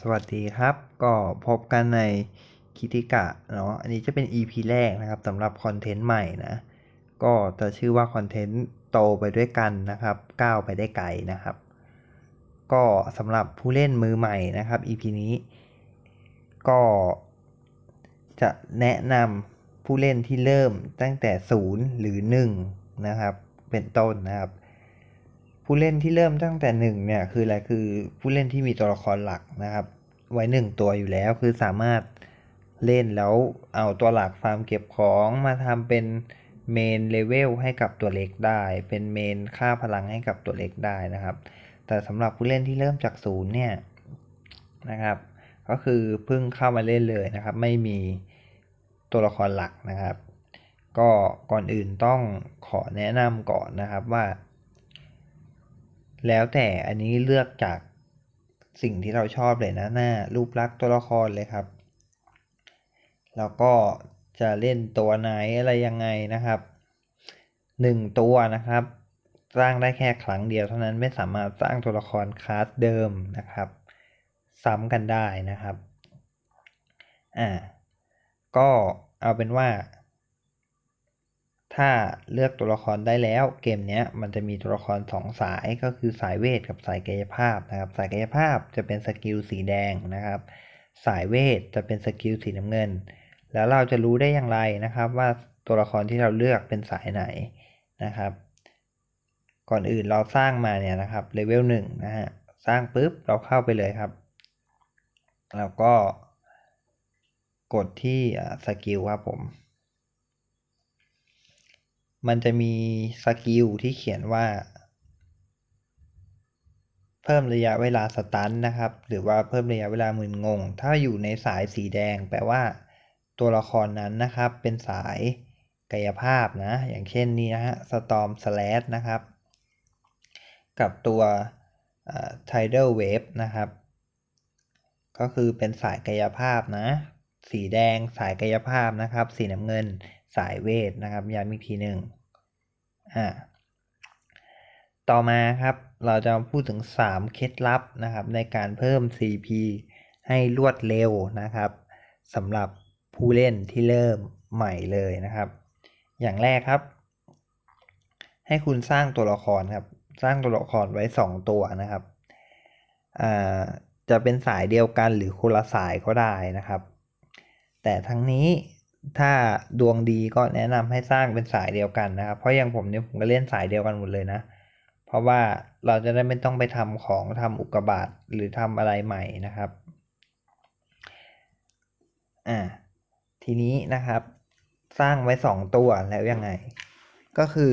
สวัสดีครับ ก็พบกันในคิติกะเนาะ อันนี้จะเป็น EP แรกนะครับสำหรับคอนเทนต์ใหม่นะ ก็จะชื่อว่าคอนเทนต์โตไปด้วยกันนะครับ ก้าวไปได้ไกลนะครับ ก็สำหรับผู้เล่นมือใหม่นะครับ EP นี้ ก็จะแนะนำผู้เล่นที่เริ่มตั้งแต่ศูนย์หรือหนึ่งนะครับ เป็นต้นนะครับ ผู้เล่นที่เริ่มตั้งแต่หนึ่งเนี่ยคืออะไรคือผู้เล่นที่มีตัวละครหลักนะครับ ไว้หนึ่งตัวอยู่แล้วคือสามารถเล่นแล้วเอาตัวหลักฟาร์มเก็บของมาทำเป็นเมนเลเวลให้กับตัวเล็กได้ เป็นเมนค่าพลังให้กับตัวเล็กได้นะครับ แต่สำหรับผู้เล่นที่เริ่มจากศูนย์เนี่ยนะครับ ก็คือเพิ่งเข้ามาเล่นเลยนะครับ ไม่มีตัวละครหลักนะครับ ก็ก่อนอื่นต้องขอแนะนำก่อนนะครับว่า แล้วแต่อันนี้เลือกจากสิ่งที่เราชอบเลยนะหน้ารูปลักษณ์ตัวละครเลยครับ แล้วก็จะเล่นตัวไหนอะไรยังไงนะครับหนึ่งตัวนะครับ สร้างได้แค่ครั้งเดียวเท่านั้นไม่สามารถสร้างตัวละครคลาสเดิมนะครับ ซ้ำกันได้นะครับอ่าก็เอาเป็นว่า ถ้าเลือกตัวละครได้แล้วเกมนี้มันจะมีตัวละครสองสายก็คือสายเวทกับสายกายภาพนะครับ สายกายภาพจะเป็นสกิลสีแดงนะครับ สายเวทจะเป็นสกิลสีน้ำเงิน แล้วเราจะรู้ได้อย่างไรนะครับ ว่าตัวละครที่เราเลือกเป็นสายไหนนะครับ ก่อนอื่นเราสร้างมาเนี่ยนะครับเลเวลหนึ่งนะฮะสร้างปุ๊บเราเข้าไปเลยครับ แล้วก็กดที่สกิลครับผม มันจะมีสกิลที่เขียนว่า เพิ่มระยะเวลาสตันนะครับ หรือว่าเพิ่มระยะเวลามึนงง ถ้าอยู่ในสายสีแดง แปลว่า ตัวละครนั้นนะครับ เป็นสายกายภาพนะ อย่างเช่นนี้นะฮะ Storm Slash นะครับ กับตัว Tidal Wave นะครับ ก็คือเป็นสายกายภาพนะ สีแดงสายกายภาพนะครับ สีน้ำเงิน สายเวทนะครับย้ำอีกทีหนึ่งอ่าต่อมาครับเราจะพูดถึง 3 เคล็ดลับนะครับ ในการเพิ่ม CP ให้รวดเร็วนะครับสำหรับผู้เล่นที่เริ่มใหม่เลยนะครับ อย่างแรกครับ ให้คุณสร้างตัวละครครับ สร้างตัวละครไว้ 2 ตัวนะครับอ่าจะเป็นสายเดียวกันหรือคนละสายก็ได้นะครับ แต่ทั้งนี้ ถ้าดวงดีก็แนะนำให้สร้างเป็นสายเดียวกันนะครับ เพราะอย่างผมเนี่ยผมก็เล่นสายเดียวกันหมดเลยนะ เพราะว่าเราจะได้ไม่ต้องไปทำของทำอุกกาบาตหรือทำอะไรใหม่นะครับ อ่า ทีนี้นะครับ สร้างไว้สองตัวแล้วยังไง ก็คือ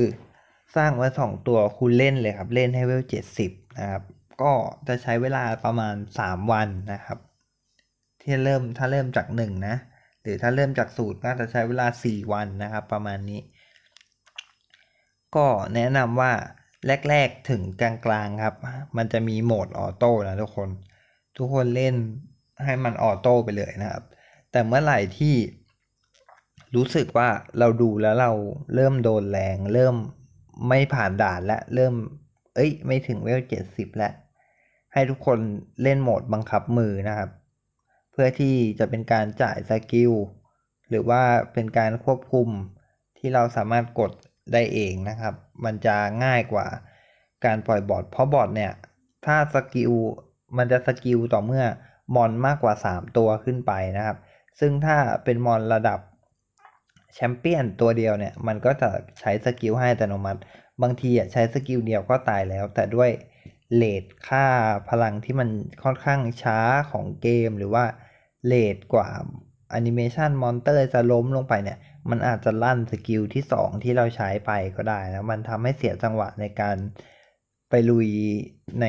สร้างไว้สองตัวคุณเล่นเลยครับ เล่นให้เวลเจ็ดสิบนะครับ ก็จะใช้เวลาประมาณสามวันนะครับ ที่เริ่มถ้าเริ่มจากหนึ่งนะ หรือถ้าเริ่มจากสูตรก็จะใช้เวลา 4 วันนะครับ ประมาณนี้ ก็แนะนำว่าแรก ๆ ถึงกลางๆครับ มันจะมีโหมดออโต้นะทุกคน ทุกคนเล่นให้มันออโต้ไปเลยนะครับ แต่เมื่อไหร่ที่รู้สึกว่าเราดูแล้วเราเริ่มโดนแรง เริ่มไม่ผ่านด่านและเริ่ม เอ้ย ไม่ถึงเวลเจ็ดสิบแล้ว ให้ทุกคนเล่นโหมดบังคับมือนะครับ เพื่อที่จะเป็นการจ่ายสกิลหรือว่าเป็นการควบคุมที่เราสามารถกดได้เองนะครับ มันจะง่ายกว่าการปล่อยบอทเพราะบอทเนี่ย ถ้าสกิลมันจะสกิลต่อเมื่อมอนมากกว่า 3 ตัวขึ้นไปนะครับ ซึ่งถ้าเป็นมอนระดับแชมเปี้ยนตัวเดียวเนี่ย มันก็จะใช้สกิลให้อัตโนมัติ บางทีอะใช้สกิลเดียวก็ตายแล้ว แต่ด้วย เลทค่าพลังที่มันค่อนข้างช้าของเกม หรือว่าเลทกว่าแอนิเมชันมอนเตอร์จะล้มลงไปเนี่ย มันอาจจะลั่นสกิลที่ 2 ที่เราใช้ไปก็ได้นะมันทำให้เสียจังหวะในการไปลุยใน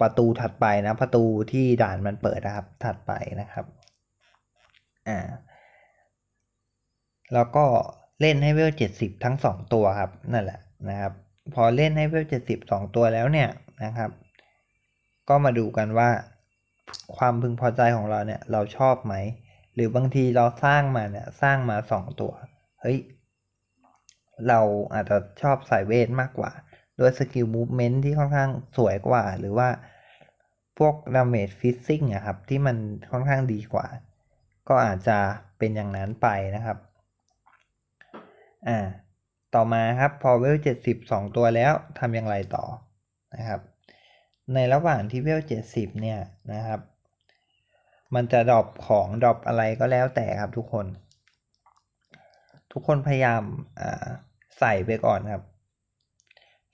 ประตูถัดไปนะ ประตูที่ด่านมันเปิดนะครับ ถัดไปนะครับอ่าแล้วก็เล่นให้เวล 70 ทั้ง 2 ตัวครับ นั่นแหละนะครับ พอเล่นให้เวล70 2ตัวแล้วเนี่ยนะครับ ก็มาดูกันว่า ความพึงพอใจของเราเนี่ยเราชอบไหม หรือบางทีเราสร้างมาเนี่ยสร้างมาสองตัว เฮ้ย เราอาจจะชอบสายเวทมากกว่า ด้วยสกิลมูฟเมนท์ที่ค่อนข้างสวยกว่า หรือว่าพวก damage fixing อะครับที่มันค่อนข้างดีกว่า ก็อาจจะเป็นอย่างนั้นไปนะครับ อ่า ต่อมาครับพอเวล70 2ตัวแล้วทำอย่างไรต่อนะครับ ในระหว่างที่เวล70เนี่ยนะครับ มันจะดรอปของดรอปอะไรก็แล้วแต่ครับทุกคน ทุกคนพยายามอ่าใส่ไปก่อนครับ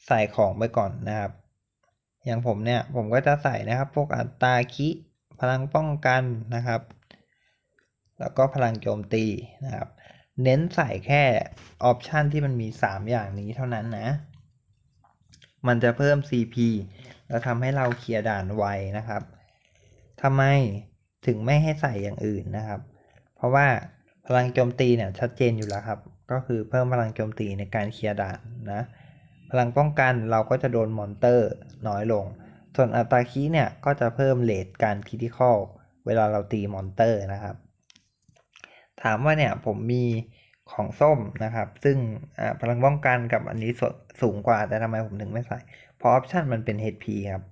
ใส่ของไปก่อนนะครับ อย่างผมเนี่ยผมก็จะใส่นะครับ พวกอัตราคิพลังป้องกันนะครับ แล้วก็พลังโจมตีนะครับ เน้นใส่แค่ออปชันที่มันมี 3 อย่างนี้เท่านั้นนะ มันจะเพิ่ม CP แล้วทำให้เราเคลียร์ด่านไวนะครับทำไมถึงไม่ให้ใส่อย่างอื่นนะครับ เพราะว่าพลังโจมตีเนี่ยชัดเจนอยู่แล้วครับ ก็คือเพิ่มพลังโจมตีในการเคลียร์ด่านนะ พลังป้องกันเราก็จะโดนมอนเตอร์น้อยลง ส่วนอัตราคีเนี่ยก็จะเพิ่มเลทการคิทิคอลเวลาเราตีมอนเตอร์นะครับ ถามว่าเนี่ยผมมีของส้มนะครับ ซึ่งพลังป้องกันกับอันนี้สูงกว่าแต่ทำไมผมถึงไม่ใส่ เพราะออปชันมันเป็น HP ครับ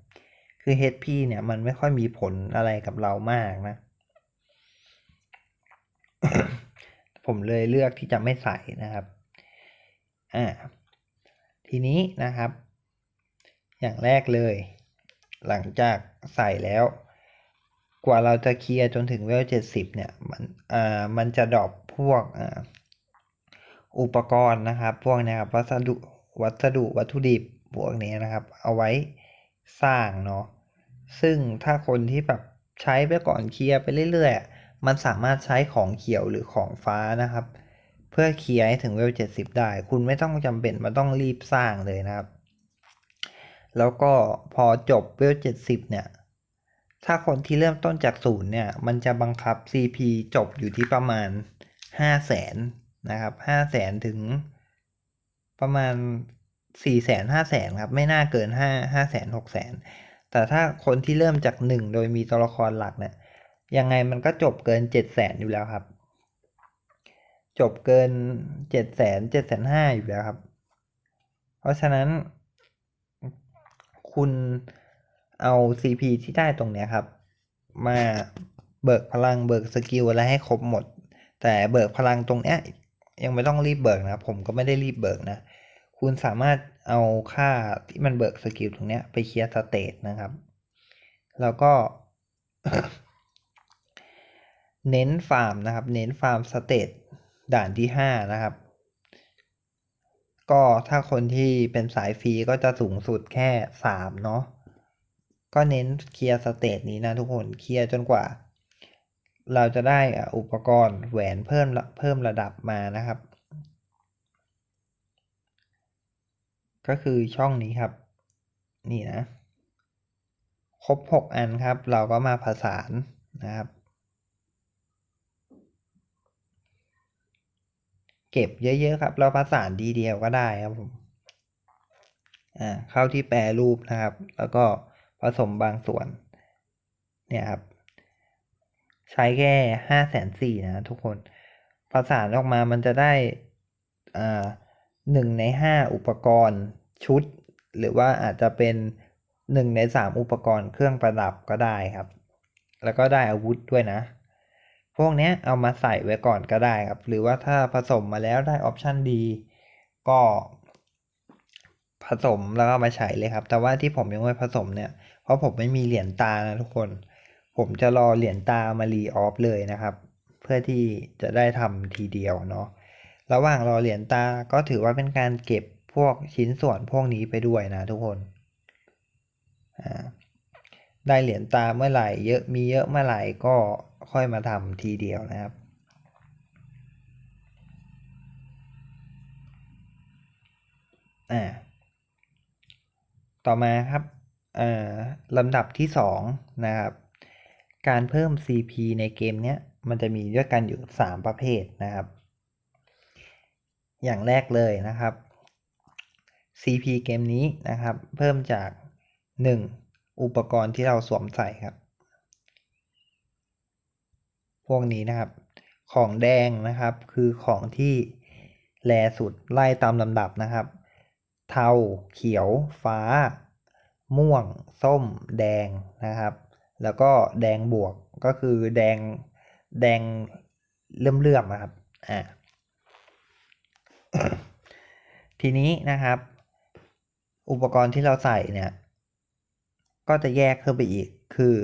คือ HP เนี่ยมันไม่ค่อยมีผลอะไรกับเรามากนะ ผมเลยเลือกที่จะไม่ใส่นะครับ อ่า ทีนี้นะครับ อย่างแรกเลย หลังจากใส่แล้ว กว่าเราจะเคลียร์จนถึงเวลเจ็ดสิบเนี่ยมันอ่ามันจะดรอปพวกอ่าอุปกรณ์นะครับ พวกนี้ครับวัสดุวัสดุวัตถุดิบพวกนี้นะครับ เอาไว้สร้างเนาะซึ่งถ้าคนที่แบบใช้ไปก่อนเคลียร์ไปเรื่อยๆ มันสามารถใช้ของเขียวหรือของฟ้านะครับ เพื่อเคลียร์ให้ถึงเวลเจ็ดสิบได้ คุณไม่ต้องจำเป็นมาต้องรีบสร้างเลยนะครับ แล้วก็พอจบเวลเจ็ดสิบเนี่ย ถ้าคนที่เริ่มต้นจากศูนย์เนี่ย มันจะบังคับ CP จบอยู่ที่ประมาณห้าแสนนะครับห้าแสนถึงประมาณสี่แสนห้าแสนครับ ไม่น่าเกินห้าห้าแสนหกแสนแต่ถ้าคนที่เริ่มจากหนึ่งโดยมีตัวละครหลักเนี่ยยังไงมันก็จบเกินเจ็ดแสนอยู่แล้วครับ จบเกินเจ็ดแสนเจ็ดแสนห้าอยู่แล้วครับ เพราะฉะนั้นคุณ เอา CP ที่ได้ตรงเนี้ยครับ มาเบิกพลังเบิกสกิลอะไรให้ครบหมด แต่เบิกพลังตรงเนี้ยยังไม่ต้องรีบเบิกนะ ผมก็ไม่ได้รีบเบิกนะ คุณสามารถเอาค่าที่มันเบิกสกิลตรงเนี้ยไปเคลียร์สเตตนะครับ แล้วก็ เน้นฟาร์มนะครับ เน้นฟาร์มสเตตด่านที่ห้านะครับ ก็ถ้าคนที่เป็นสายฟรีก็จะสูงสุดแค่สามเนาะ ก็เน้นเคลียร์สเตตนี้นะทุกคนเคลียร์จนกว่า เราจะได้อุปกรณ์แหวนเพิ่มเพิ่มระดับมานะครับ ก็คือช่องนี้ครับ นี่นะ ครบหกอันครับ เราก็มาผสานนะครับ เก็บเยอะๆครับ เราประสานดีเดียวก็ได้ครับผมอ่าเข้าที่แปรรูปนะครับ แล้วก็ ผสมบางส่วน เนี่ยครับ ใช้แค่ห้าแสนสี่นะทุกคนประสานออกมามันจะได้อ่าหนึ่งในห้าอุปกรณ์ชุด หรือว่าอาจจะเป็นหนึ่งในสามอุปกรณ์เครื่องประดับก็ได้ครับ แล้วก็ได้อาวุธด้วยนะ พวกนี้เอามาใส่ไว้ก่อนก็ได้ครับ หรือว่าถ้าผสมมาแล้วได้ออปชันดี ก็ผสมแล้วก็มาใช้เลยครับ แต่ว่าที่ผมยังไม่ผสมเนี่ย ราะผมไม่มีเหรียญตานะทุกคน ผมจะรอเหรียญตามารีออฟเลยนะครับ เพื่อที่จะได้ทำทีเดียวเนาะ ระหว่างรอเหรียญตาก็ถือว่าเป็นการเก็บพวกชิ้นส่วนพวกนี้ไปด้วยนะทุกคน ได้เหรียญตาเมื่อไหร่เยอะมีเยอะเมื่อไหร่ก็ค่อยมาทำทีเดียวนะครับอ่าต่อมาครับ ลำดับที่สองนะครับการเพิ่ม CP ในเกมเนี้ยมันจะมีด้วยกันอยู่ 3 ประเภทนะครับ อย่างแรกเลยนะครับ CP เกมนี้นะครับ เพิ่มจาก 1. อุปกรณ์ที่เราสวมใส่ครับ พวกนี้นะครับ ของแดงนะครับคือของที่แลสุดไล่ตามลำดับนะครับ เทาเขียวฟ้า ม่วง ส้ม แดงนะครับ แล้วก็แดงบวกก็คือแดงแดงเลื่อมๆนะครับอ่าทีนี้นะครับ อุปกรณ์ที่เราใส่เนี่ย ก็จะแยกขึ้นไปอีกคือ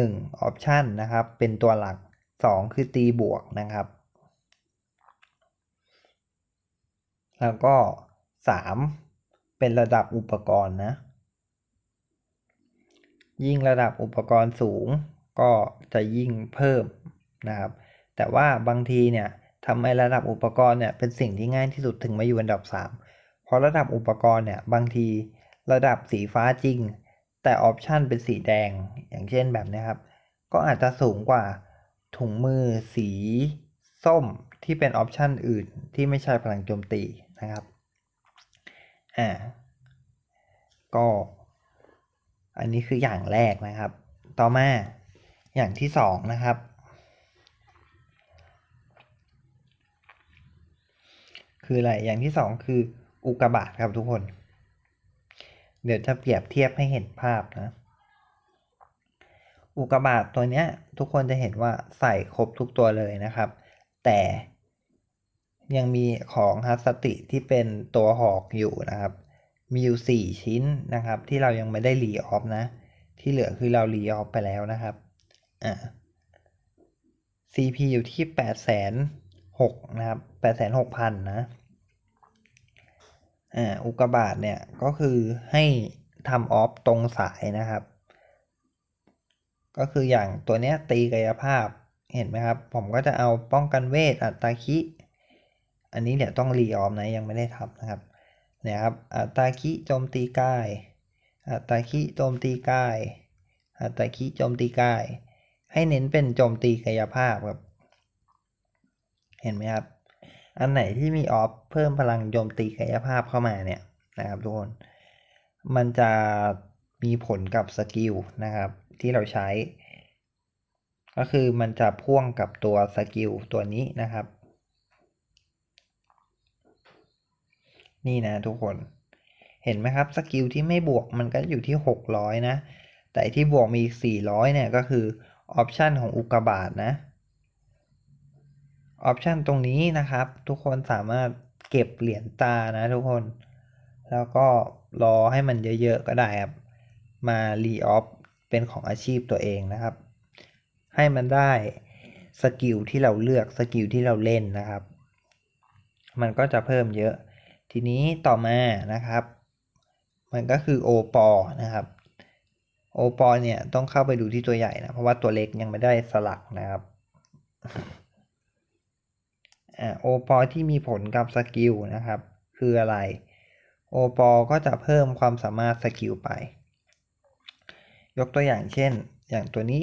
1 option นะครับ เป็นตัวหลัก 2 คือตีบวกนะครับ แล้วก็ 3 เป็นระดับอุปกรณ์นะ ยิ่งระดับอุปกรณ์สูงก็จะยิ่งเพิ่มนะครับ แต่ว่าบางทีเนี่ยทำไมระดับอุปกรณ์เนี่ยเป็นสิ่งที่ง่ายที่สุดถึงมาอยู่อันดับ 3 เพราะระดับอุปกรณ์เนี่ยบางทีระดับสีฟ้าจริง แต่ออปชันเป็นสีแดงอย่างเช่นแบบนี้ครับ ก็อาจจะสูงกว่าถุงมือสีส้มที่เป็นออปชันอื่นที่ไม่ใช่พลังโจมตีนะครับอ่าก็ อันนี้คืออย่างแรกนะครับ ต่อมาอย่างที่สองนะครับ คืออะไรอย่างที่สองคืออุกกาบาตครับทุกคน เดี๋ยวจะเปรียบเทียบให้เห็นภาพนะ อุกกาบาตตัวเนี้ย ทุกคนจะเห็นว่าใส่ครบทุกตัวเลยนะครับ แต่ยังมีของฮัสติที่เป็นตัวหอกอยู่นะครับ มีอยู่ 4 ชิ้นนะครับ ที่เรายังไม่ได้รีออฟนะ ที่เหลือคือเรารีออฟไปแล้วนะครับอ่า CP อยู่ที่8 6 0 0 0นะครับ8 6 0 0 0 นะ อ่า อุกบาตเนี่ย ก็คือให้ทำออฟตรงสายนะครับ ก็คืออย่างตัวเนี้ยตีกายภาพ เห็นไหมครับ ผมก็จะเอาป้องกันเวท อัตตาคิ อันนี้เนี่ยต้องรีออฟนะ ยังไม่ได้ทำนะครับ เนี่ยครับอัตาคิโจมตีกายอัตาคิโจมตีกายอัตตาคิโจมตีกาย ให้เน้นเป็นโจมตีกายภาพครับ เห็นไหมครับ อันไหนที่มีออฟเพิ่มพลังโจมตีกายภาพเข้ามาเนี่ยนะครับทุกคน มันจะมีผลกับสกิลนะครับ ที่เราใช้ ก็คือมันจะพ่วงกับตัวสกิลตัวนี้นะครับ นี่นะทุกคนเห็นไหมครับสกิลที่ไม่บวกมันก็อยู่ที่ 600 นะ แต่ที่บวกมีอีก400 เนี่ยก็คือออปชันของอุกกาบาตนะออปชันตรงนี้นะครับ ทุกคนสามารถเก็บเหรียญตานะทุกคน แล้วก็รอให้มันเยอะๆก็ได้ครับ มารีออฟเป็นของอาชีพตัวเองนะครับ ให้มันได้สกิลที่เราเลือกสกิลที่เราเล่นนะครับ มันก็จะเพิ่มเยอะ ทีนี้ต่อมานะครับ มันก็คือโอปอนะครับโอปอเนี่ยต้องเข้าไปดูที่ตัวใหญ่นะ เพราะว่าตัวเล็กยังไม่ได้สลักนะครับโอปอที่มีผลกับสกิลนะครับ คืออะไรโอปอก็จะเพิ่มความสามารถสกิลไป ยกตัวอย่างเช่น อย่างตัวนี้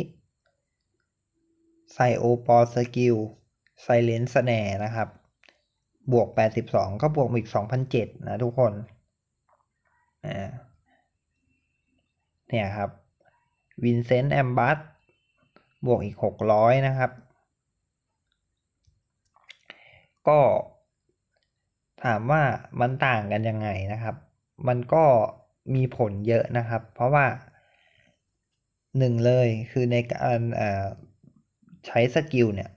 ใส่โอปอสกิลไซเลนสแนนะครับ บวก 82 ก็บวกอีก 2,007นะทุกคนอ่าเนี่ยครับวินเซนต์แอมบัสบวกอีก 600 นะครับ ก็ถามว่ามันต่างกันยังไงนะครับ มันก็มีผลเยอะนะครับ เพราะว่าหนึ่งเลยคือในการใช้สกิลเนี่ย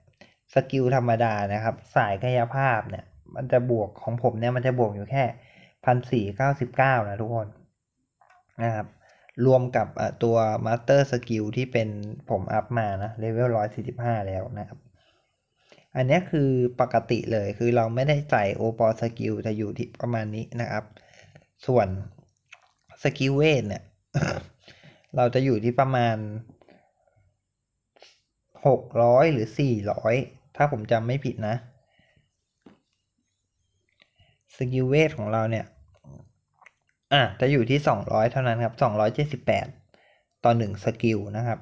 สกิลธรรมดานะครับ สายกายภาพเนี่ย มันจะบวกของผมเนี่ยมันจะบวกอยู่แค่พันสี่เก้าสิบเก้านะทุกคนนะครับรวมกับตัวมาสเตอร์สกิลที่เป็นผมอัพมานะเลเวลร้อยสี่สิบห้าแล้วนะครับ อันนี้คือปกติเลยคือเราไม่ได้ใส่โอปอสกิลจะอยู่ที่ประมาณนี้นะครับ ส่วนสกิลเวทเนี่ย เราจะอยู่ที่ประมาณหกร้อยหรือสี่ร้อยถ้าผมจำไม่ผิดนะ สกิลเวทของเราเนี่ย อะจะอยู่ที่สองร้อยเท่านั้นครับสองร้อยเจ็ดสิบแปดต่อหนึ่งสกิลนะครับ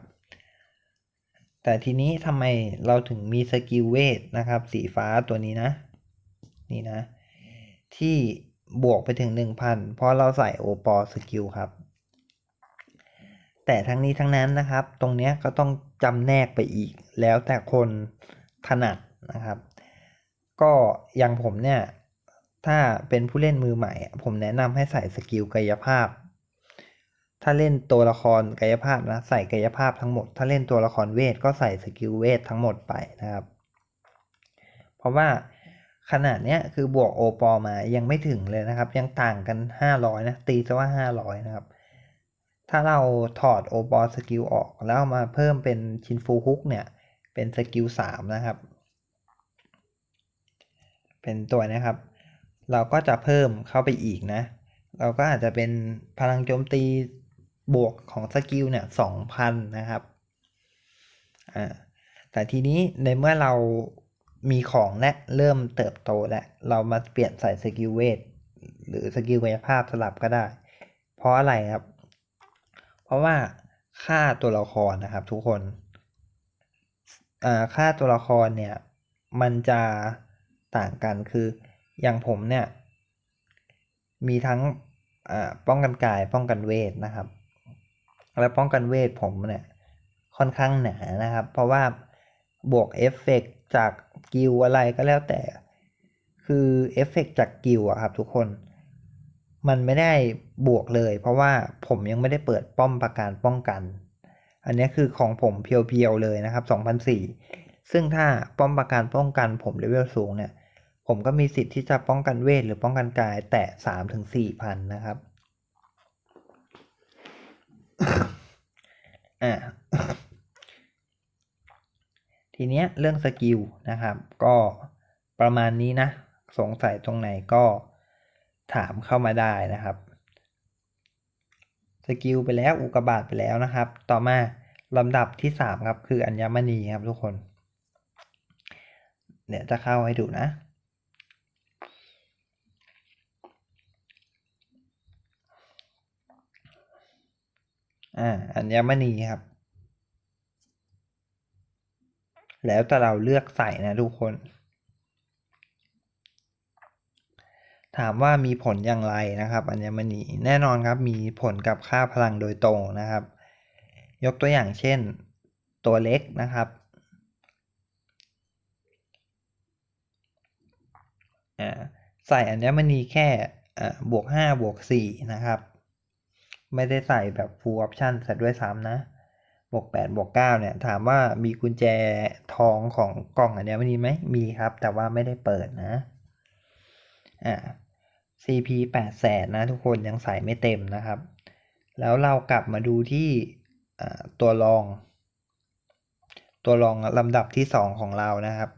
แต่ทีนี้ทำไมเราถึงมีสกิลเวทนะครับ สีฟ้าตัวนี้นะ นี่นะ ที่บวกไปถึงหนึ่งพันเพราะเราใส่โอปอสกิลครับ แต่ทั้งนี้ทั้งนั้นนะครับ ตรงเนี้ยก็ต้องจำแนกไปอีก แล้วแต่คนถนัดนะครับ ก็อย่างผมเนี่ย ถ้าเป็นผู้เล่นมือใหม่ ผมแนะนำให้ใส่สกิลกายภาพ ถ้าเล่นตัวละครกายภาพนะ ใส่กายภาพทั้งหมด ถ้าเล่นตัวละครเวทก็ใส่สกิลเวททั้งหมดไปนะครับ เพราะว่าขนาดเนี้ยคือบวกโอปอมายังไม่ถึงเลยนะครับ ยังต่างกันห้าร้อยนะ ตีซะว่าห้าร้อยนะครับ ถ้าเราถอดโอปอสกิลออกแล้วมาเพิ่มเป็นชินฟูฮุกเนี่ย เป็นสกิลสามนะครับ เป็นตัวนะครับ เราก็จะเพิ่มเข้าไปอีกนะ เราก็อาจจะเป็นพลังโจมตีบวกของสกิลเนี่ยสองพันนะครับ อ่า แต่ทีนี้ในเมื่อเรามีของและเริ่มเติบโตแล้วเรามาเปลี่ยนใส่สกิลเวทหรือสกิลกายภาพสลับก็ได้ เพราะอะไรครับ เพราะว่าค่าตัวละครนะครับทุกคนอ่าค่าตัวละครเนี่ย มันจะต่างกันคือ อย่างผมเนี่ยมีทั้งป้องกันกายป้องกันเวทนะครับ และป้องกันเวทผมเนี่ยค่อนข้างหนานะครับ เพราะว่าบวกเอฟเฟกจากกิลอะไรก็แล้วแต่ คือเอฟเฟกจากกิลอะครับทุกคนมันไม่ได้บวกเลย เพราะว่าผมยังไม่ได้เปิดป้อมประการป้องกัน อันนี้คือของผมเพียวๆเลยนะครับ 2004 ซึ่งถ้าป้อมประการป้องกันผมเลเวลสูงเนี่ย ผมก็มีสิทธิ์ที่จะป้องกันเวทหรือป้องกันกาย แตะสามถึงสี่พันนะครับ อ่าทีเนี้ยเรื่องสกิลนะครับ ก็ประมาณนี้นะ สงสัยตรงไหนก็ถามเข้ามาได้นะครับสกิลไปแล้วอุกบาตไปแล้วนะครับ ต่อมาลำดับที่สามครับคืออัญมณีครับทุกคน เดี๋ยวจะเข้าให้ดูนะ อ่าอัญมณีครับ แล้วแต่เราเลือกใส่นะทุกคน ถามว่ามีผลอย่างไรนะครับ อัญมณีแน่นอนครับมีผลกับค่าพลังโดยตรงนะครับ ยกตัวอย่างเช่นตัวเล็กนะครับอ่าใส่อัญมณีแค่อ่าบวกห้าบวกสี่นะครับ ไม่ได้ใส่แบบ full option ใส่ด้วยซ้ำนะบวกแปดบวกเก้าเนี่ย ถามว่ามีกุญแจทองของกล่องอันนี้ยมันมีไหมมีครับ แต่ว่าไม่ได้เปิดนะอ่า CP แปดแสนนะทุกคนยังใส่ไม่เต็มนะครับ แล้วเรากลับมาดูที่ตัวรอง ตัวรองลำดับที่สองของเรานะครับ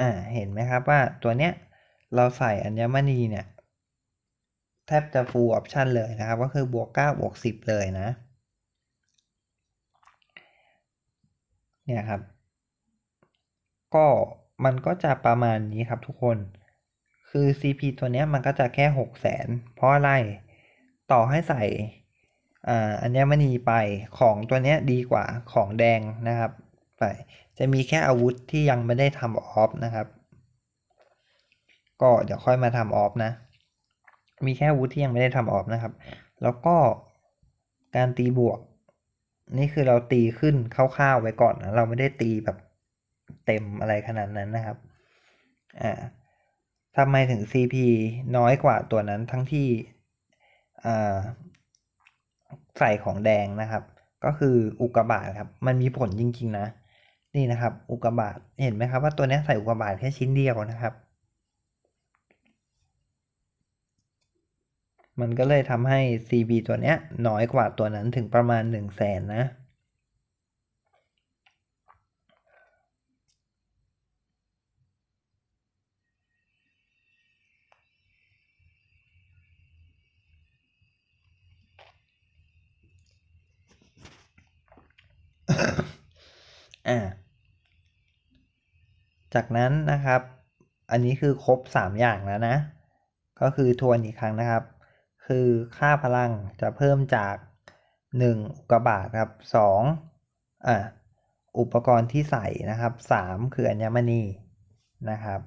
อ่าเห็นไหมครับว่าตัวเนี้ยเราใส่อัญมณีเนี่ยแทบจะ full option เลยนะครับ ก็คือบวก9บวก10 เลยนะ เนี่ยครับ ก็มันก็จะประมาณนี้ครับทุกคน คือ CP ตัวเนี้ยมันก็จะแค่ 6 0 0 0 0เพราะอะไรต่อให้ใส่อ่าอัญมณีไปของตัวเนี้ยดีกว่าของแดงนะครับ ไป จะมีแค่อาวุธที่ยังไม่ได้ทำออฟนะครับ ก็เดี๋ยวค่อยมาทำออฟนะ มีแค่อาวุธที่ยังไม่ได้ทำออฟนะครับ แล้วก็การตีบวก นี่คือเราตีขึ้นคร่าวๆไว้ก่อนนะเราไม่ได้ตีแบบเต็มอะไรขนาดนั้นนะครับอ่าทำไมถึง CP น้อยกว่าตัวนั้นทั้งที่อ่าใส่ของแดงนะครับ ก็คืออุกกาบาตครับ มันมีผลจริงๆนะ นี่นะครับ อุกกาบาตเห็นไหมครับว่าตัวนี้ใส่อุกกาบาตแค่ชิ้นเดียวนะครับ มันก็เลยทำให้ CB ตัวนี้น้อยกว่าตัวนั้นถึงประมาณ 1 0 0 0 0แสนนะอ่า จากนั้นนะครับ อันนี้คือครบ 3 อย่างแล้วนะ ก็คือทวนอีกครั้งนะครับ คือค่าพลังจะเพิ่มจาก 1 อุกกาบาตครับ2อ่าอุปกรณ์ที่ใส่นะครับ 3 คืออัญมณีนะครับ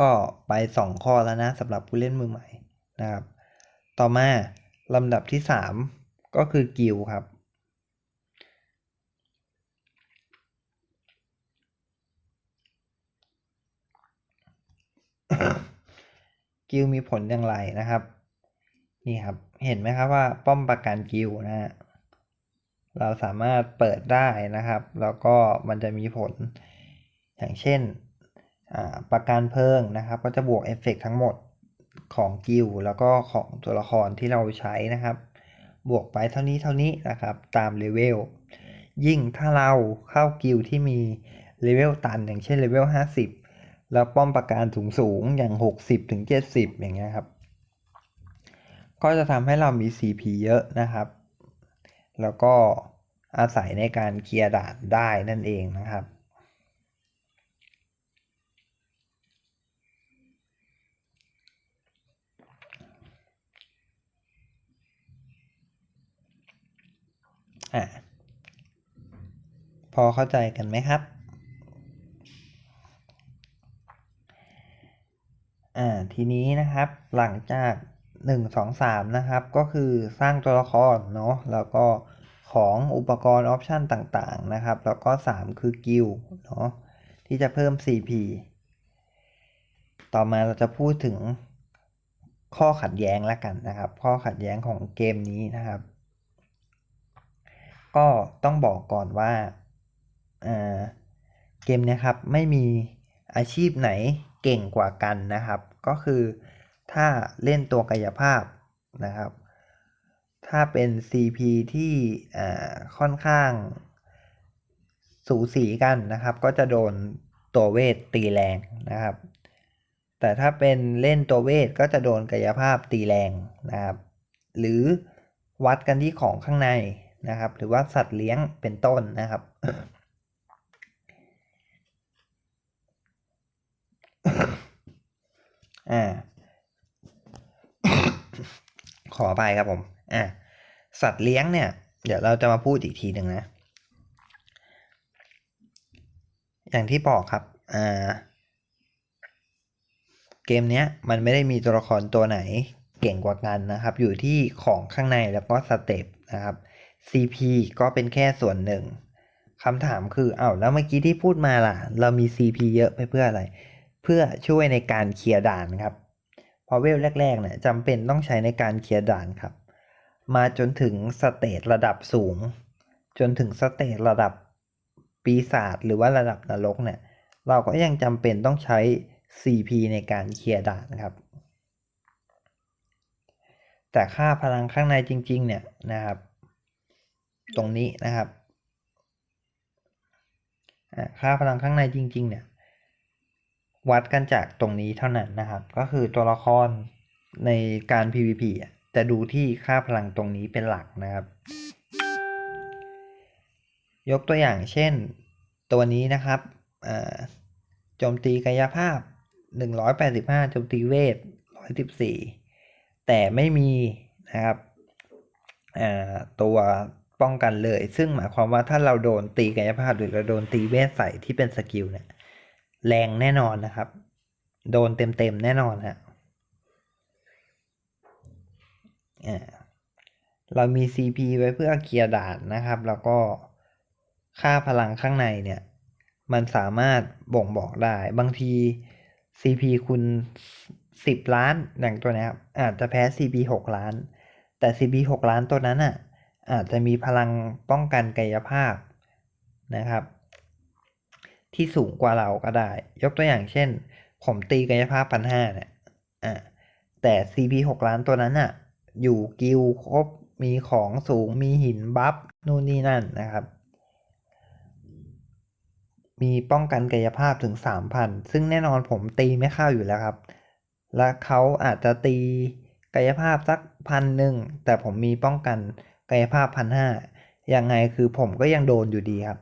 ก็ไป 2 ข้อแล้วนะสำหรับผู้เล่นมือใหม่นะครับ ต่อมาลำดับที่ 3 ก็คือกิลครับ กิลมีผลอย่างไรนะครับ นี่ครับ เห็นไหมครับว่าป้อมประกันกิลนะฮะเราสามารถเปิดได้นะครับ แล้วก็มันจะมีผลอย่างเช่นประกันเพลิงนะครับ ก็จะบวกเอฟเฟกต์ทั้งหมดของกิลแล้วก็ของตัวละครที่เราใช้นะครับ บวกไปเท่านี้เท่านี้นะครับ ตามเลเวลยิ่งถ้าเราเข้ากิลที่มีเลเวลตันอย่างเช่นเลเวล50 แล้วป้อมประการสูงสูงอย่าง 60ถึง70อย่างเงี้ยครับ ก็จะทำให้เรามี CP เยอะนะครับ แล้วก็อาศัยในการเคลียร์ด่านได้นั่นเองนะครับอะพอเข้าใจกันไหมครับ อ่าทีนี้นะครับหลังจากหนึ่งสองสามนะครับ ก็คือสร้างตัวละครเนาะแล้วก็ของอุปกรณ์ออปชันต่างๆนะครับ แล้วก็สามคือกิลเนาะที่จะเพิ่ม CP ต่อมาเราจะพูดถึงข้อขัดแย้งแล้วกันนะครับ ข้อขัดแย้งของเกมนี้นะครับ ก็ต้องบอกก่อนว่าเกมนี้ครับไม่มีอาชีพไหน เก่งกว่ากันนะครับ ก็คือถ้าเล่นตัวกายภาพนะครับ ถ้าเป็น CP ที่อ่าค่อนข้างสูสีกันนะครับ ก็จะโดนตัวเวทตีแรงนะครับ แต่ถ้าเป็นเล่นตัวเวทก็จะโดนกายภาพตีแรงนะครับ หรือวัดกันที่ของข้างในนะครับ หรือว่าสัตว์เลี้ยงเป็นต้นนะครับ อ่า ขอไปครับผม อ่าสัตว์เลี้ยงเนี่ย เดี๋ยวเราจะมาพูดอีกทีหนึ่งนะ อย่างที่บอกครับ อ่า เกมเนี้ย มันไม่ได้มีตัวละครตัวไหนเก่งกว่ากันนะครับ อยู่ที่ของข้างในแล้วก็สเต็ปนะครับ CP ก็เป็นแค่ส่วนหนึ่งคำถามคือเอา้าแล้วเมื่อกี้ที่พูดมาล่ะ เรามี CP เยอะไปเพื่ออะไร เพื่อช่วยในการเคลียร์ด่านครับเพอเวลแรกๆเนี่ยจำเป็นต้องใช้ในการเคลียร์ด่านครับ มาจนถึงสเตจระดับสูง จนถึงสเตจระดับปีศาจหรือว่าระดับนรกเนี่ยเราก็ยังจำเป็นต้องใช้ CP ในการเคลียร์ด่านครับ แต่ค่าพลังข้างในจริง ๆ เนี่ยนะครับ ตรงนี้นะครับค่าพลังข้างในจริง ๆ เนี่ย วัดกันจากตรงนี้เท่านั้นนะครับ ก็คือตัวละครในการ PVP จะดูที่ค่าพลังตรงนี้เป็นหลักนะครับ ยกตัวอย่างเช่นตัวนี้นะครับโจมตีกายภาพ 185โจมตีเวท 114 แต่ไม่มีนะครับตัวป้องกันเลย ซึ่งหมายความว่าถ้าเราโดนตีกายภาพหรือเราโดนตีเวทใส่ที่เป็นสกิลเนี่ย แรงแน่นอนนะครับ โดนเต็มๆแน่นอนฮะอ่าเรามี CP ไว้เพื่อเคลียร์ด่านนะครับ แล้วก็ค่าพลังข้างในเนี่ย มันสามารถบ่งบอกได้ บางที CP คุณ 10 ล้านอย่างตัวนี้ครับอาจจะแพ้ CP 6 ล้าน แต่ CP 6 ล้านตัวนั้นอะอาจจะมีพลังป้องกันกายภาพนะครับ ที่สูงกว่าเราก็ได้ ยกตัวอย่างเช่น ผมตีกายภาพพันห้าเนี่ยอ่าแต่ CP 6ล้านตัวนั้นอะอยู่กิลครบมีของสูงมีหินบัฟนู่นนี่นั่นนะครับ มีป้องกันกายภาพถึง 3,000 ซึ่งแน่นอนผมตีไม่เข้าอยู่แล้วครับ และเขาอาจจะตีกายภาพสักพันหนึ่งแต่ผมมีป้องกันกายภาพพันห้ายังไงคือผมก็ยังโดนอยู่ดีครับ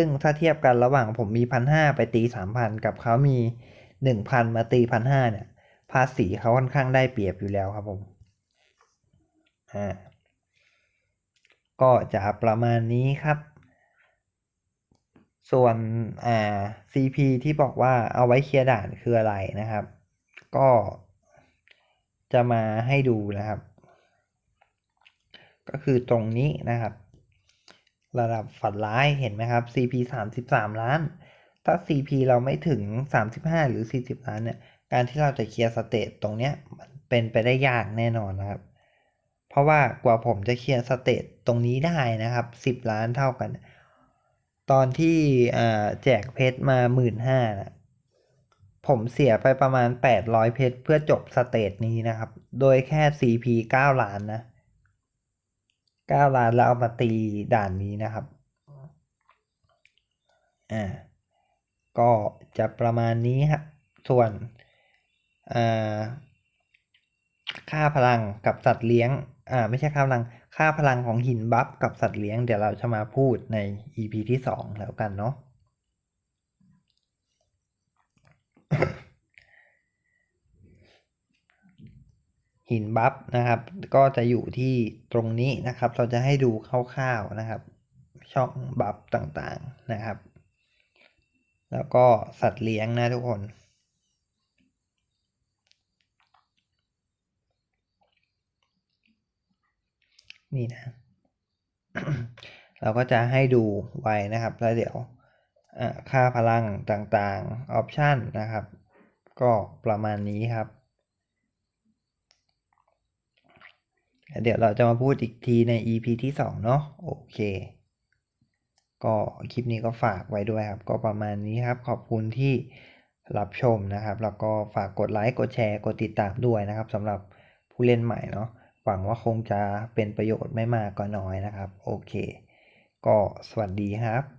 ซึ่งถ้าเทียบกันระหว่างผมมีพันห้าไปตีสามพันกับเขามีหนึ่งพันมาตีพันห้าเนี่ย ภาษีเขาค่อนข้างได้เปรียบอยู่แล้วครับผมอ่าก็จะประมาณนี้ครับ ส่วนอ่า CP ที่บอกว่าเอาไว้เคลียร์ด่านคืออะไรนะครับ ก็จะมาให้ดูนะครับ ก็คือตรงนี้นะครับ ระดับฝันร้ายเห็นไหมครับ CP 33 ล้าน ถ้า CP เราไม่ถึง 35 หรือ 40 ล้านเนี่ย การที่เราจะเคลียร์สเตตตรงเนี้ยมันเป็นไปได้ยากแน่นอนนะครับ เพราะว่ากว่าผมจะเคลียร์สเตตตรงนี้ได้นะครับสิบล้านเท่ากัน ตอนที่แจกเพชรมาหมื่นห้านะผมเสียไปประมาณแปดร้อยเพชรเพื่อจบสเตตนี้นะครับ โดยแค่ CP เก้าล้านนะ เก้าล้านแล้วเอามาตีด่านนี้นะครับ อ่า ก็จะประมาณนี้ครับส่วน อ่า ค่าพลังกับสัตว์เลี้ยง อ่า ไม่ใช่ค่าพลัง ค่าพลังของหินบัฟกับสัตว์เลี้ยง เดี๋ยวเราจะมาพูดใน EP ที่สองแล้วกันเนาะ หินบัฟนะครับ ก็จะอยู่ที่ตรงนี้นะครับ เราจะให้ดูคร่าวๆนะครับ ช่องบัฟต่างๆนะครับ แล้วก็สัตว์เลี้ยงนะทุกคนนี่นะ เราก็จะให้ดูไว้นะครับ แล้วเดี๋ยวอ่าค่าพลังต่างๆ ออปชันนะครับ ก็ประมาณนี้ครับ เดี๋ยวเราจะมาพูดอีกทีใน EP ที่สองเนาะโอเค ก็คลิปนี้ก็ฝากไว้ด้วยครับ ก็ประมาณนี้ครับ ขอบคุณที่รับชมนะครับ แล้วก็ฝากกดไลค์กดแชร์กดติดตามด้วยนะครับสำหรับผู้เล่นใหม่เนาะหวังว่าคงจะเป็นประโยชน์ไม่มากก็น้อยนะครับ โอเค ก็สวัสดีครับ